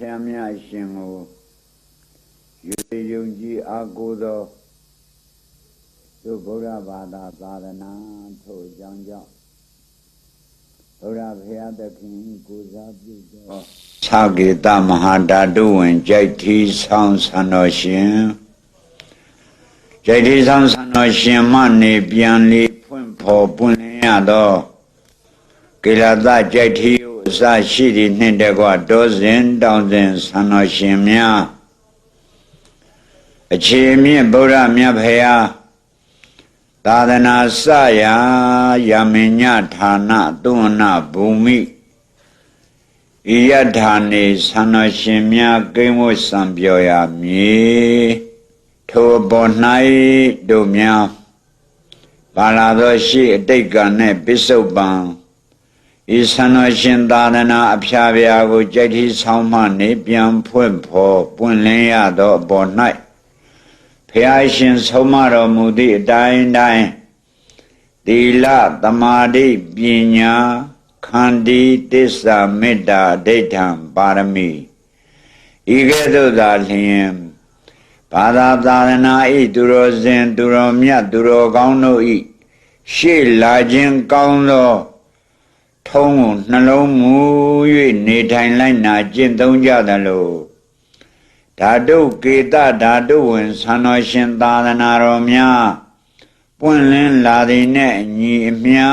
ဖျားမြတ်ရှင်ကိုယူယုံကြည်အားကိုးသောသူဗုဒ္ဓဘာသာသာသနာထို့အကြောင်းကြောင့်ဗုဒ္ဓဘုရားသခင်ကိုစားပြုသောသကေတမဟာဓာတုဝင်ကြိုက်ထီဆောင်ဆန္တော်ရှင်ကြိုက်ထီဆောင်ဆန္တော်ရှင်မှနေပြန်လေဖွင့်ဖော်ပွင့်လင်းရသောကိလသကြိုက်ထီကိုအ စရှိသည့်နှင့်တကွတောစဉ်တောင်စဉ်ဆန္တော်ရှင်များအခြေမြင့်ဗုဒ္ဓမြတ်ဖရာသာသနာစရာယမင်ညဌာနသုဝနဘူမိဤယထာနေဆန္တော်ရှင်များကိမ့်ဝတ်စံပြောရမည်ထိုပေါ်၌တို့များပါလာသောရှိအတိတ်ကနဲ့ပစ္စုပန် ဤဆန္တော်ရှင်သာသနာအဖျားပြာကိုကြိုက်ထီဆောင်မှနေပြန်ဖွင့်ဖော်ပွင့်လင်းရသောအပေါ်၌ဖျားရှင်ဆုံးမတော်မူသည့်အတိုင်းတိုင်းသီလသမာဓိပညာခန္တီတစ္ဆာမေတ္တာဒိဋ္ဌံပါရမီဤကဲ့သို့သာလျှင်ဘာသာသာသနာဤသူတော်စင်သူတော်မြတ်သူတော်ကောင်းတို့ဤရှေ့လာခြင်းကောင်းသော ထုံးကိုနှလုံးမူ၍နေထိုင်လိုက်နာကျင့်သုံးကြသလိုဓာတုကေတဓာတုဝင်သံတော်ရှင်သာသနာတော်များပွင့်လင်းလာသည်နဲ့အညီအမျှ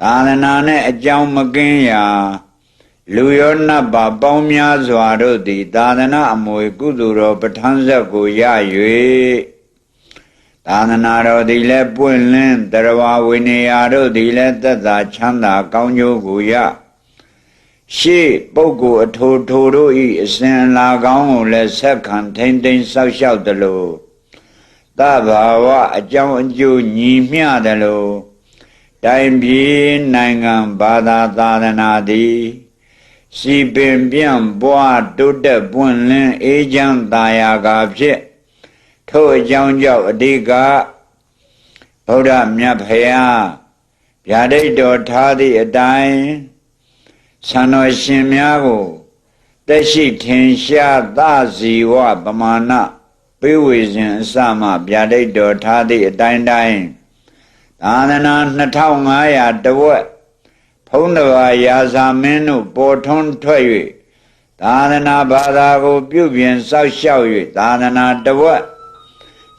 သာသနာနဲ့အကြောင်းမကင်းရာလူရောနတ်ပါပေါင်းများစွာတို့သည်သာသနာအမွေကုသိုလ်တော်ပဋ္ဌာန်းဆက်ကိုရ၍ သာသနာတော်သည်လည်းပွင့်လင်းတရဝဝိနေယတို့သည်လည်းသက်သာချမ်းသာကောင်းကျိုးကိုရရှေ့ပုဂ္ဂိုလ်အထိုထိုတို့ဤအစဉ်အလာကောင်းကိုလည်းဆက်ခံထိမ့်သိမ်းဆောက်ရှောက်သလိုသဘာဝအကြောင်းအကျိုးညီမျှသလိုတိုင်းပြည်နိုင်ငံဘာသာသာသနာသည်စီပင်ပြန့်ပွားတိုးတက်ပွင့်လင်းအေးချမ်းသာယာကာဖြစ် ထို့အကြောင်းကြောင့်အဓိကဗုဒ္ဓမြတ်ဖရာဗျာဒိတ်တော်ထားသည့်အတိုင်းဆန္တော်ရှင်များကိုတက်ရှိထင်ရှားသဇီဝပမာဏပေးဝေစဉ်အစမှဗျာဒိတ်တော်ထားသည့်အတိုင်းတိုင်းသာသနာ2500တဝက်ဖုံးတော်ရာဇာမင်းတို့ပေါ်ထွန်းထွက်၍သာသနာဘာသာကို ပြုပြင်စောက်ရှောက်၍သာသနာတဝက်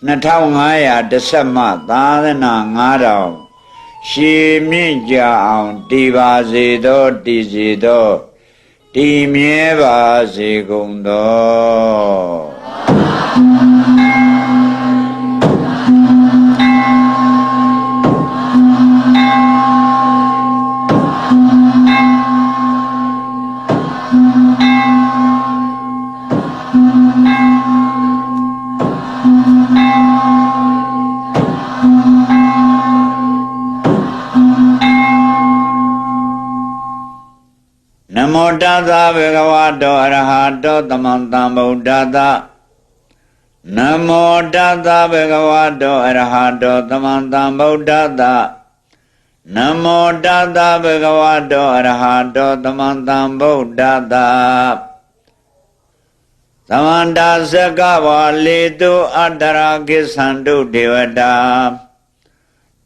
2500တစ်ဆက်မှသာသနာ9000ရှည်မြင့်ကြအောင်တည်ပါစေသောတည်စေသောတည်မြဲပါစေကုန်သော တသဗေကဝတောအရဟတောသမံတံဗုဒ္ဓတနမောတသဗေကဝတောအရဟတောသမံတံဗုဒ္ဓတနမောတသဗေကဝတောအရဟတောသမံတံဗုဒ္ဓတသမန္တာဇကဝါလေတုအတ္တရာကိသန္တုဒေဝတာ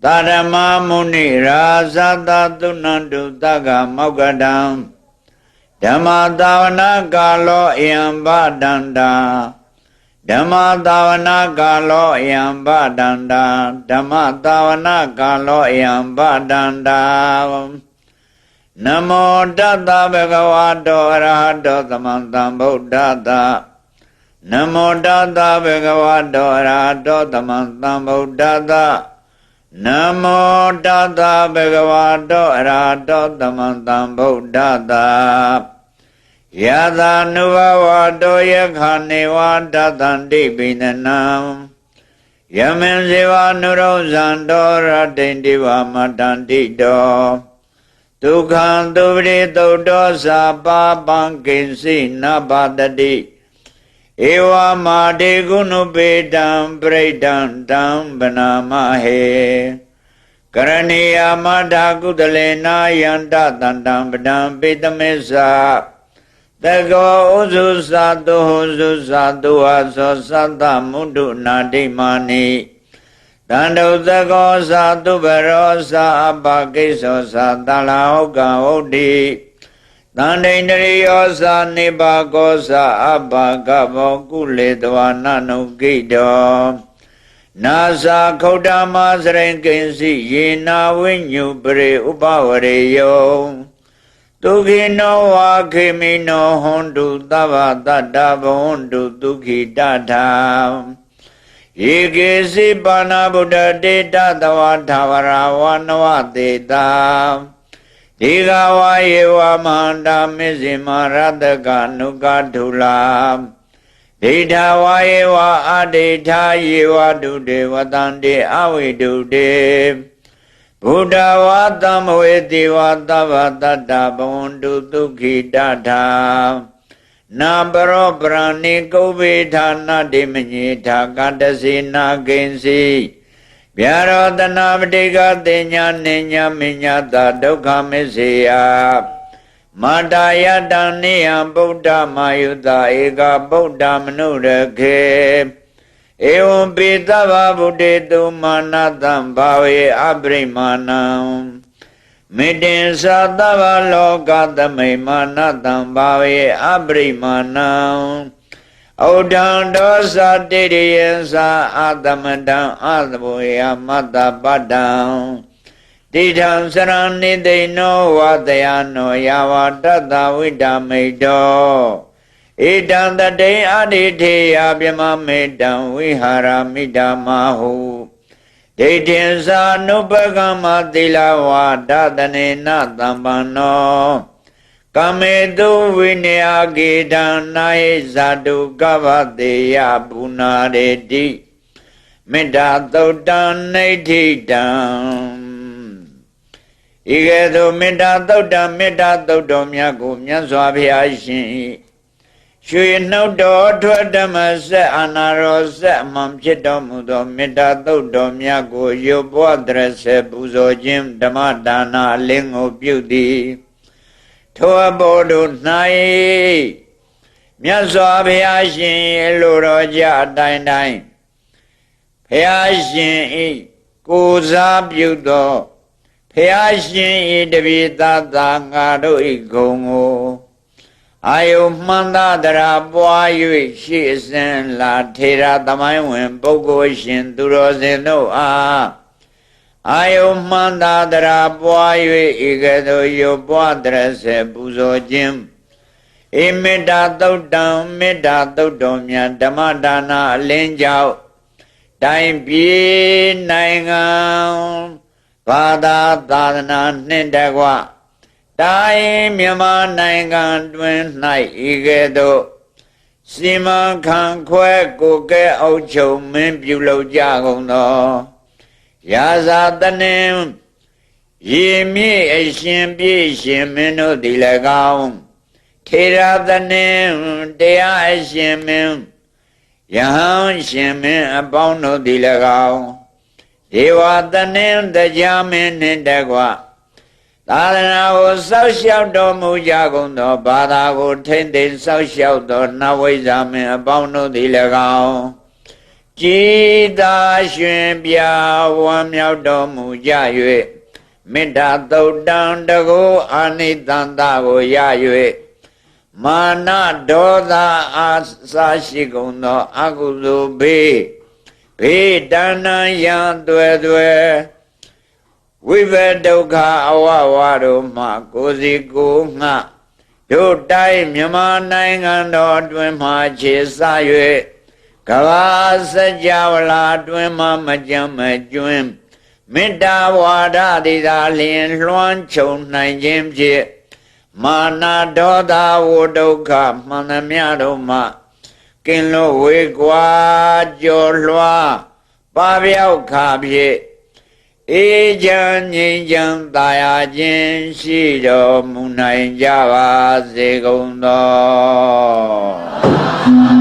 သာဓမမုနိရာဇသသုဏန္တုတက္ကမောက္ကတံ ဓမ္မသာဝနာကာလောအယံဗဒန္တာဓမ္မသာဝနာကာလောအယံဗဒန္တာဓမ္မသာဝနာကာလောအယံဗဒန္တာနမောတတဗုဒ္ဓဝါတောအရဟတောသမံတံဗုဒ္ဓတနမောတတဗုဒ္ဓဝါတောအရဟတောသမံတံဗုဒ္ဓတနမောတတဗုဒ္ဓဝါတောအရဟတောသမံတံဗုဒ္ဓတ ယသာနုဘဝတောယခနေဝတတံတိပိနနံယမင်ဇေဝနုရောဇံတောရတိန်တိဝမတန္တိတောဒုက္ခံသုပရိသုတ်တောသာပါပံကိဉ္စိနဘတတိဧဝမာတေကုဏုပေတံပရိဒံတံဗနာမဟေကရဏီယာမထာကုတလေနာယန္တတန္တံပဒံပေတမေသာ တကောဥစုသာတုဟုစုသာတုဟာသောသတ္တမုဒ္ဒနာဒိမာနိတန္တုသကောသာတုဘရောသာအပကိစ္ဆောသာတလာဟုတ်ကဟုတ်တိတန္တိန္ဒရိယောသာနိဘာကောသာအပကဘောကုလေတဝနနုကိတောနာသာခௌတမစရင်ကိဉ္စီယေနာဝိညုပရိဥပဝရေယော ဒုခိနောဝါခေမိနောဟွန်တုသဗ္ဗတတ္တဘဝန္တုဒုခိတထာယေကေစီပါဏဗုဒ္ဓတေတသဝထာဝရဝနဝတေတာဒီဃဝါယေဝမန္တာမေဇိမရတကနုကထုလာဒိဋ္ဌဝါယေဝအဒိဋ္ဌယေဝတုတေဝတံတေအဝိတုတေ ဘုဒ္ဓဝါသမဝေတိဝသဗ္ဗတတ္တဘဝန္တုဒုက္ခိတထာနာပရောပရဏိကုဗေဌာနတိမညေထာကတစေနာကိဉ္စီဗျာရောတနာပတိကတင်ညာနိညာမညာတာဒုက္ခမစ္စေယမတာယတံနိယံဗုဒ္ဓမာယုတာဧကဗုဒ္ဓမနုရခေ ဧဝံပိသဗ္ဗဗုဒ္ဓေတုမာနတံဘာဝေအပရိမာဏံမေတ္တင်္သာသဗ္ဗလောကသမိမာနတံဘာဝေအပရိမာဏံဩဒံဒောသတိရိယသာအာသမတံအာသဘောယမတ္တပတ္တံတိထံစရဏိသိဏောဝတယနောယဝတတ္တဝိတမိတော ဣတံတတိအဋ္ဌိထေယပြမမေတံဝိဟာရမိတမဟုဒိဋ္ဌိသာနုပကမသီလဝါဒတနေနတမ္ပန္နောကမေတုဝိနယဂေတံနာဟိဇာတုကဗတေယပုနာရေတိမေတ္တာသုတ်တံနေဋ္ဌိတံဤကဲ့သို့မေတ္တာသုတ်တံမေတ္တာသုတ်တော်မြတ်ကိုမြတ်စွာဘုရားရှင် ရွှေနှုတ်တော်ထွက်ဓမ္မဆက်အာနာရောဆက်အမှန်ဖြစ်တော်မူသောမေတ္တာသုတ်တော်မြတ်ကိုရုပ်ဘဝတရဆေပူဇော်ခြင်းဓမ္မဒါနာအလင်းကိုပြုသည်ထိုအဘောတို့၌မြတ်စွာဘုရားရှင်လိုတော်ကြအတိုင်းတိုင်းဘုရားရှင်ဤကိုစားပြုသောဖះရှင်ဤတပိသသာငါတို့ဤဂုံကို အာယုမှန်သာတရာပွား၍ရှိအစဉ်လာထေရသမိုင်းဝင်ပုဂ္ဂိုလ်ရှင်သူတော်စင်တို့အားအာယုမှန်သာတရာပွား၍ဤကဲ့သို့ယပွားတရစေပူဇော်ခြင်းဧမေတ္တာသုတ်တံမေတ္တာသုတ်တော်မြတ်ဓမ္မဒါနာအလင်းကြောင့်တိုင်းပြည်နိုင်ငံဘာသာသာသနာနှင့်တကွ တိုင်းမြန်မာနိုင်ငံတွင်၌ဤကဲ့သို့စီမံခန့်ခွဲကိုကဲအုပ်ချုပ်မင်းပြုလုပ်ကြကုန်သောရာဇာတနှင်ရေမြေအရှင်ပြည့်ရှင်မင်းတို့သည်၎င်းထေရသနှင်တရားအရှင်မင်းယဟန်ရှင်မင်းအပေါင်းတို့သည်၎င်းဒေဝတနင်းတရားမင်းနှင့်တကွ သာသနာကိုစောက်ရှောက်တော်မူကြကုန်သောဘာသာကိုထိမ့်သိမ်းစောက်ရှောက်သောနဝိဇာမင်းအပေါင်းတို့သည်၎င်းကြည်သာရှင်ပြဝမ်းမြောက်တော်မူကြ၍မေတ္တာသုတ်တံတကူအာနိတန္တကိုရ၍မာနဒေါသအာစာရှိကုန်သောအကုသိုလ်ဘေးဘေးတဏ္ဏယံသွဲသွဲ ဝိဘဒုက္ခအဝဝတို့မှကိုစီကိုငှတို့တိုင်းမြန်မာနိုင်ငံတော်အတွင်းမှခြေစ၍ကဘာစကြဝဠာအတွင်းမှမကြမ်းမကျွင်းမေတ္တာဝါဒသည်သာလျင်လွှမ်းခြုံနိုင်ခြင်းဖြင့်မာနဒေါသဝဒုက္ခမှန်သမျှတို့မှကင်းလို့ဝေကွာကြော်လွှားပါပြောက်ခါဖြင့် အေကြံငြိမ်ချမ်းသာယာခြင်းရှိတော်မူနိုင်ကြပါစေကုန်သော